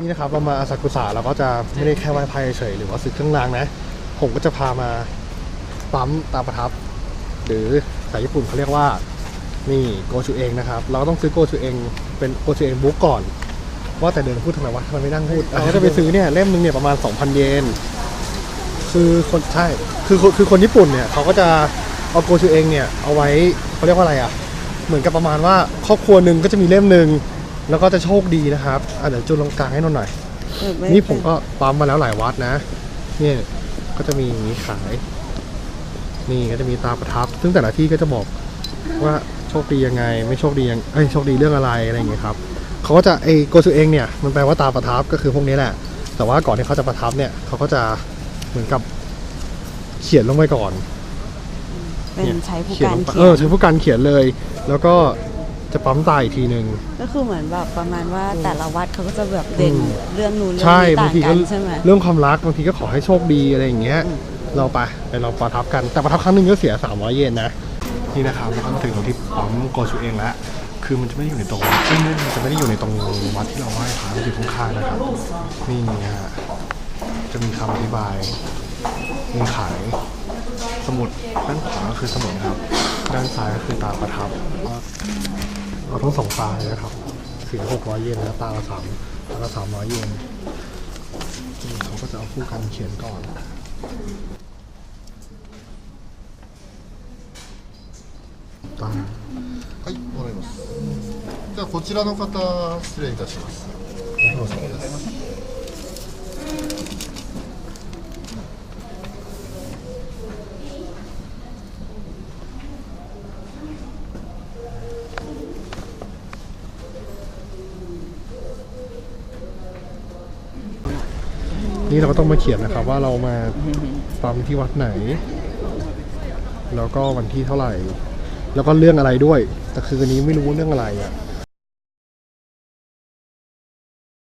นี่นะครับเรามาอาซากุสะเราก็จะไม่ได้แค่ไหว้พระเฉยหรือว่าซื้อเครื่องรางนะ ผมก็จะพามาปั๊มตาประทับ หรือสายญี่ปุ่นเขาเรียกว่านี่โกชูเองนะครับ เราก็ต้องซื้อโกชูเองเป็นโกชูเองบุ๊กก่อน ว่าแต่เดินพูดทำไมวะทำไมไม่นั่งพูดอันนี้จะไปซื้อเนี่ยเล่มหนึงเนี่ยประมาณ 2,000 เยนคือคนใช่คือคือคือคนญี่ปุ่นเนี่ยเขาก็จะเอาโกชูเองเนี่ยเอาไว้เขาเรียกว่าอะไรอะ เหมือนกับประมาณว่าครอบครัวหนึ่งก็จะมีเล่มหนึ่ง แล้วก็จะโชคดีนะครับอะเดี๋ยวจูนลงกลางให้หน่อย เออไนี่ผมก็ปั๊มมาแล้วหลายวัดนะ เนี่ยก็จะมีอย่างนี้ขาย นี่ก็จะมีตาประทับ ซึ่งแต่ละที่ก็จะบอกว่าโชคดียังไง ไม่โชคดียังเอ้ยโชคดีเรื่องอะไรอะไรอย่างเงี้ยครับเขาก็จะไอโกซูเองเนี่ยมันแปลว่าตาประทับก็คือพวกนี้แหละ แต่ว่าก่อนที่เขาจะประทับเนี่ยเขาก็จะเหมือนกับเขียนลงไปก่อนเป็นใช้ผู้เขียนการลงไปเขีเอยอนนใช้ผู้การเขียนเลย แล้วก็ จะปั๊มตาอีกทีหนึ่ง ก็คือเหมือนแบบประมาณว่าแต่ละวัดเขาก็จะแบบเด่นอืม เรื่องนู้นเรื่ใช่นี้บางต่างทีกัก็นใช่ไหมเรื่องความรักบางทีก็ขอให้โชคดีอะไรอย่างเงี้ยอืมเราไปไปเราประทับกันแต่ประทับครั้งหนึ่งก็เสีย 300 เยนนะนี่นะครับแล้วก็มาถึงตรงที่ปั๊มโกชูเองแล้วคือมันจะไม่ได้อยู่ในตรงเอ้ยไม่มันจะไม่ได้อยู่ในตรงวัดที่เราไหว้พระมันอยู่ข้างๆนะครับนี่ฮะจะมีคำอธิบาย มีขาย สมุดด้านขวาก็คือสมุดนะครับ ด้านซ้ายก็คือตาประทับ เราต้องสองตาเลยนะครับ เสีย600 เยนแล้วตาละสามตาละ300 เยนนี่เขาก็จะเอาคู่กันเขียนก่อน ตา はい、わかります。じゃあこちらの方失礼いたします。 นี่เราก็ต้องมาเขียนนะครับว่าเรามาปั๊มที่วัดไหน แล้วก็วันที่เท่าไหร่ แล้วก็เรื่องอะไรด้วย แต่คืออันนี้ไม่รู้ว่าเรื่องอะไรอะ